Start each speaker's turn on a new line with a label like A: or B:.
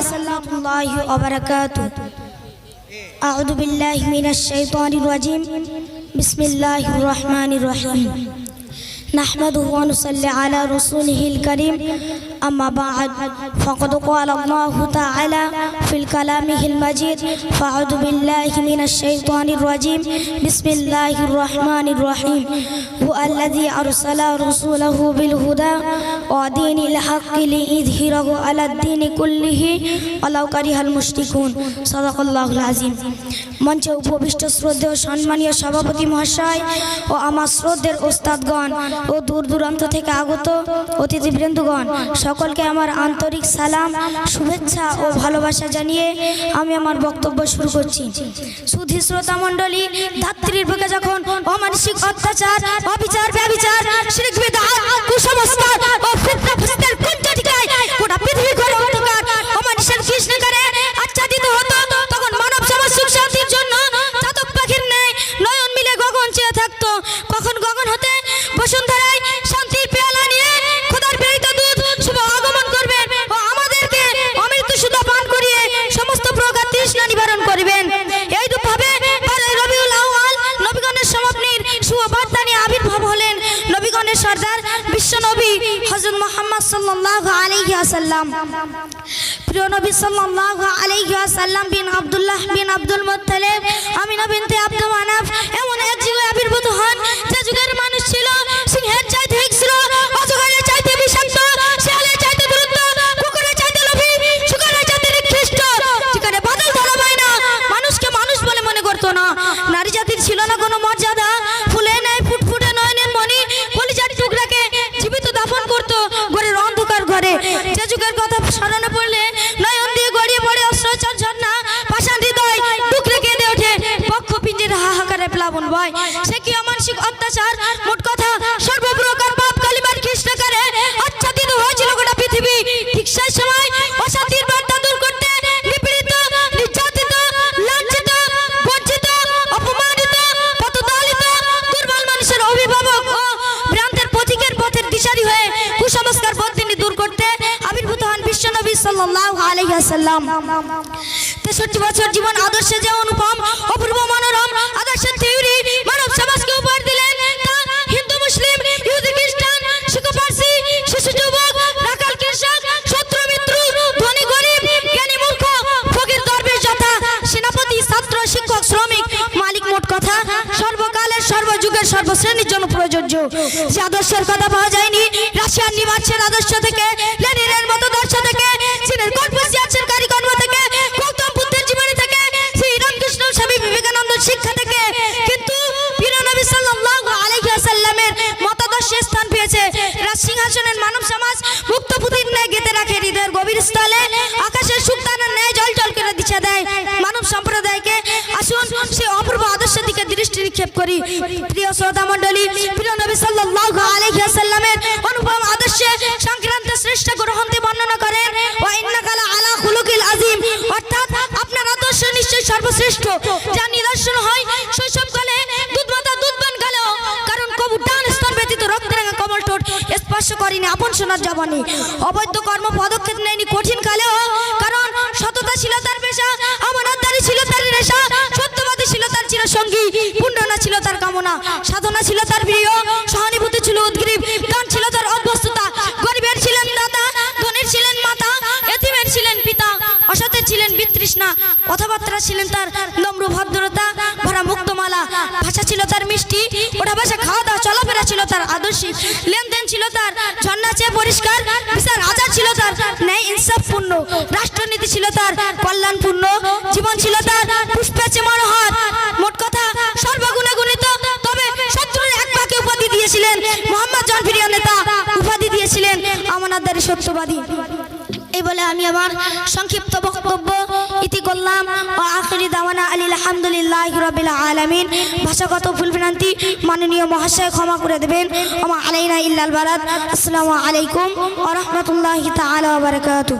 A: وسلام الله وبركاته أعوذ بالله من الشيطان الرجيم بسم الله الرحمن الرحيم نحمده ونصلي على رسوله الكريم أما بعد فقد قال الله تعالى في كلامه المجيد فأعوذ بالله من الشيطان الرجيم بسم الله الرحمن الرحيم هو الذي أرسل رسوله بالهدى ودين الحق ليظهره على الدين كله ولو كره المشركون صدق الله العظيم মঞ্চে উপবিষ্ট শ্রদ্ধেয় সম্মানীয় সভাপতি মহাশয় ও আমার শ্রদ্ধের ওস্তাদগণ ও দূর দূরান্ত থেকে আগত অতিথিবৃন্দগণ সকলকে আমার আন্তরিক সালাম, শুভেচ্ছা ও ভালোবাসা জানিয়ে আমি আমার বক্তব্য শুরু করছি। সুধী শ্রোতা মণ্ডলী, ধাত্রীর বুকে যখন অমানসিক অত্যাচার, অবিচার, ব্যবিচার কুসংস্কার সর্দার বিশ্ব নবী হযরত মোহাম্মদ সাল্লাহ আলাইহি ওয়াসাল্লাম। প্রিয় নবী সাল্লাহ আলহি আসাল্লাম বিন আবদুল্লাহ বিন আব্দুল মুত্তালিব, আমিনা বিনতে আব্দুল মানাফ বছর জীবন আদর্শে যে অনুপম, অপূর্ব মনোরম মানব সমাজকে উপহার দিলেন হিন্দু, মুসলিম সেনাপতি, ছাত্র শ্রমিক, মালিক, মোট কথা, সর্বকালের, সর্বযুগের, সর্বশ্রেণীর জন্য প্রযোজ্য যে আদর্শের কথা পাওয়া যায়নি, রাশিয়ার নিবাসের আদর্শ থেকে পেয়েছে সিংহাসনের মানব সমাজ মুক্ত পুতির ন্যায় গেঁথে রাখে হৃদয়ের গভীর স্থলে। আকাশের সুক্তানের ন্যায় জল জল করে দিচ্ছে দেয় মানব সম্প্রদায়কে। আসুন সে অপূর্ব আদর্শের দিকে দৃষ্টি নিক্ষেপ করি। প্রিয় শ্রোতা মন্ডলী প্রিয় নবী সাল্লাল্লাহু আলাইহি ওয়াসাল্লামের অনুপম আদর্শে সংক্রান্ত শ্রেষ্ঠ গ্রহণ বর্ণনা সোনার জবানি। অবৈধ কর্ম পদক্ষেপ নেয়নি কঠিন কালেও, কারণ সততা ছিল পেশা, আমানতদারি ছিল তার নেশা, সত্যবাদী ছিল তার চিরসঙ্গী পুণ্যনা ছিল তার কামনা, সাধনা ছিল তার প্রিয়, সহানুভূতি ছিল উদ্গ্রীব ছিলেন তার নম্র ভদ্রতা, ভরা মুক্তমালা। ভাষা ছিল তার মিষ্টি ওটা ভাষা খাওয়া দাওয়া, চলাফেরা ছিল তার আদর্শিক লেনদেন ছিল তার ঝর্ণা চেয়ে পরিষ্কার, বিচার আচার ছিল তার ন্যায় ইনসাফপূর্ণ রাষ্ট্রনীতি ছিল তার কল্যাণপূর্ণ জীবন ছিল তার পুষ্পেছে মনোহর। মোট কথা, সর্বগুণে গুণিত, তবে শত্রুর এক পাকে উপাধি দিয়েছিলেন। মোহাম্মদ জনপ্রিয় নেতা উপাধি দিয়েছিলেন। আমানাদারি সত্যবাদী। এই বলে আমি আমার সংক্ষিপ্ত বক্তব্য ইতি করলাম। ও আখরি দামানা আলী আলহামদুলিল্লাহ রবিল আলমিন। ভাষাগত ভুলভ্রান্তি মাননীয় মহাশয় ক্ষমা করে দেবেন। আমার আলাইনা ইল্লাল বারাত। আসসালামু আলাইকুম ও রহমতুল্লাহ তালা বারকাত